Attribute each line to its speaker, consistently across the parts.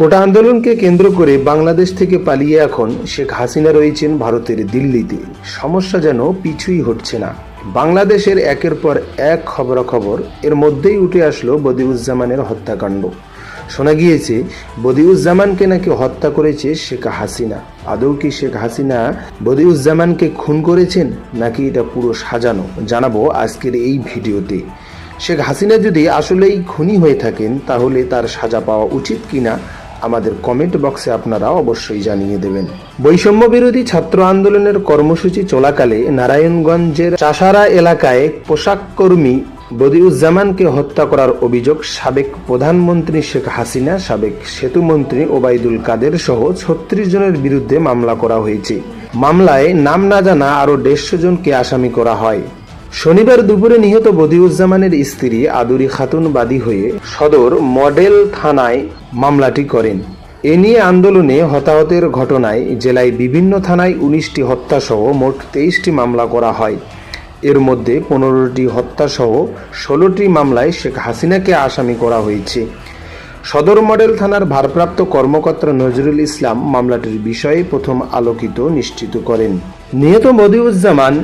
Speaker 1: কোটা আন্দোলনকে কেন্দ্র করে বাংলাদেশ থেকে পালিয়ে এখন শেখ হাসিনা রয়েছেন ভারতের দিল্লিতে। সমস্যা যেন পিছুই হচ্ছে না। বাংলাদেশের একের পর এক খবরাখবর এর মধ্যেই উঠে আসলো বদিউজ্জামানের হত্যাকাণ্ড। শোনা গিয়েছে, বদিউজ্জামানকে নাকি হত্যা করেছে শেখ হাসিনা। আদৌ কি শেখ হাসিনা বদিউজ্জামানকে খুন করেছেন, নাকি এটা পুরো সাজানো? জানাব আজকের এই ভিডিওতে। শেখ হাসিনা যদি আসলেই খুনি হয়ে থাকেন, তাহলে তার সাজা পাওয়া উচিত কিনা? আমাদের কমেন্ট বক্সে আপনারা অবশ্যই জানিয়ে দেবেন। বৈষম্য বিরোধী ছাত্র আন্দোলনের কর্মসূচি চলাকালে নারায়ণগঞ্জের চাষারা এলাকায় পোশাক কর্মী বদিউজ্জামানকে হত্যা করার অভিযোগ সাবেক প্রধানমন্ত্রী শেখ হাসিনা, সাবেক সেতুমন্ত্রী ওবায়দুল কাদের সহ ছত্রিশ জনের বিরুদ্ধে মামলা করা হয়েছে। মামলায় নাম না জানা আরও দেড়শো জনকে আসামি করা হয়। শনিবার দুপুরে নিহত বদিউজ্জামানের স্ত্রী আদুরি খাতুন বাদী হয়ে সদর মডেল থানায় মামলাটি করেন। এ নিয়ে আন্দোলনে হতাহতের ঘটনায় জেলায় বিভিন্ন থানায় উনিশটি হত্যাসহ মোট তেইশটি মামলা করা হয়। এর মধ্যে পনেরোটি হত্যাসহ ষোলোটি মামলায় শেখ হাসিনাকে আসামি করা হয়েছে। সদর মডেল থানার ভারপ্রাপ্ত কর্মকর্তা নজরুল ইসলাম মামলাটির বিষয়ে প্রথম আলোকিত নিশ্চিত করেন। নিহত মদিউজ্জামান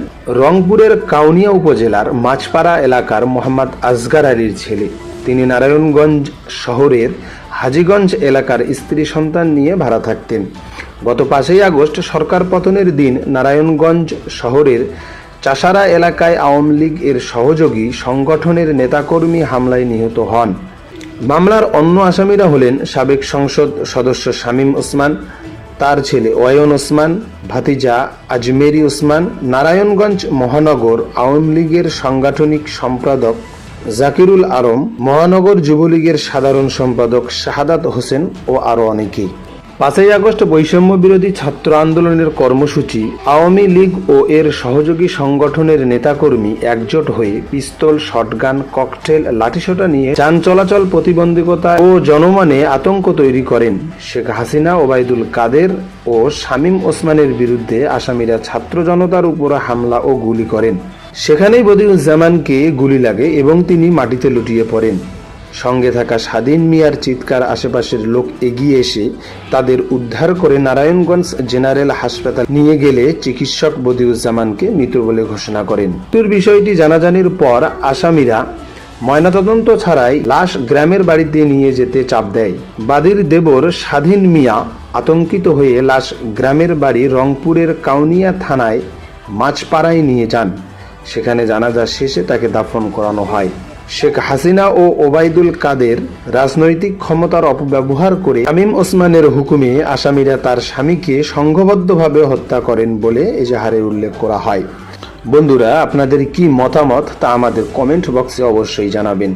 Speaker 1: রংপুরের কাউনিয়া উপজেলার মাছপাড়া এলাকার মোহাম্মদ আজগার আলীর ছেলে। তিনি নারায়ণগঞ্জ শহরের হাজীগঞ্জ এলাকার স্ত্রী সন্তান নিয়ে ভাড়া থাকতেন। গত পাঁচই আগস্ট সরকার পতনের দিন নারায়ণগঞ্জ শহরের চাষারা এলাকায় আওয়ামী লীগ এর সহযোগী সংগঠনের নেতাকর্মী হামলায় নিহত হন। মামলার অন্য আসামিরা হলেন সাবেক সংসদ সদস্য শামীম ওসমান, তার ছেলে ওয়ায়ন ওসমান, ভাতিজা আজমেরি ওসমান, নারায়ণগঞ্জ মহানগর আওয়ামী লীগের সাংগঠনিক সম্পাদক জাকিরুল আলম মহানগর যুবলীগের সাধারণ সম্পাদক শাহাদাত হোসেন ও আরও অনেকেই। পাঁচই আগস্ট বৈষম্য বিরোধী ছাত্র আন্দোলনের কর্মসূচি, আওয়ামী লীগ ও এর সহযোগী সংগঠনের নেতাকর্মী একজোট হয়ে পিস্তল, শটগান, ককটেল, লাঠিসোঁটা নিয়ে যান চলাচল প্রতিবন্ধকতা ও জনমানে আতঙ্ক তৈরি করেন। শেখ হাসিনা, ওবায়দুল কাদের ও শামীম ওসমানের বিরুদ্ধে আসামিরা ছাত্র জনতার উপর হামলা ও গুলি করেন। সেখানেই বদিউজ্জামানকে গুলি লাগে এবং তিনি মাটিতে লুটিয়ে পড়েন। সঙ্গে থাকা স্বাধীন মিয়ার চিৎকার আশেপাশের লোক এগিয়ে এসে তাদের উদ্ধার করে নারায়ণগঞ্জ জেনারেল হাসপাতাল নিয়ে গেলে চিকিৎসক বদিউজ্জামানকে মৃত বলে ঘোষণা করেন। মৃত্যুর বিষয়টি জানাজানির পর আসামিরা ময়নাতদন্ত ছাড়াই লাশ গ্রামের বাড়িতে নিয়ে যেতে চাপ দেয়। বাদীর দেবর স্বাধীন মিয়া আতঙ্কিত হয়ে লাশ গ্রামের বাড়ি রংপুরের কাউনিয়া থানায় মাছপাড়ায় নিয়ে যান। সেখানে জানাজা শেষে তাকে দাফন করানো হয়। শেখ হাসিনা ও ওবায়দুল কাদের রাজনৈতিক ক্ষমতার অপব্যবহার করে তামিম ওসমানের হুকুমে আসামিরা তার স্বামীকে সংঘবদ্ধভাবে হত্যা করেন বলে এজাহারে উল্লেখ করা হয়। বন্ধুরা, আপনাদের কি মতামত তা আমাদের কমেন্ট বক্সে অবশ্যই জানাবেন।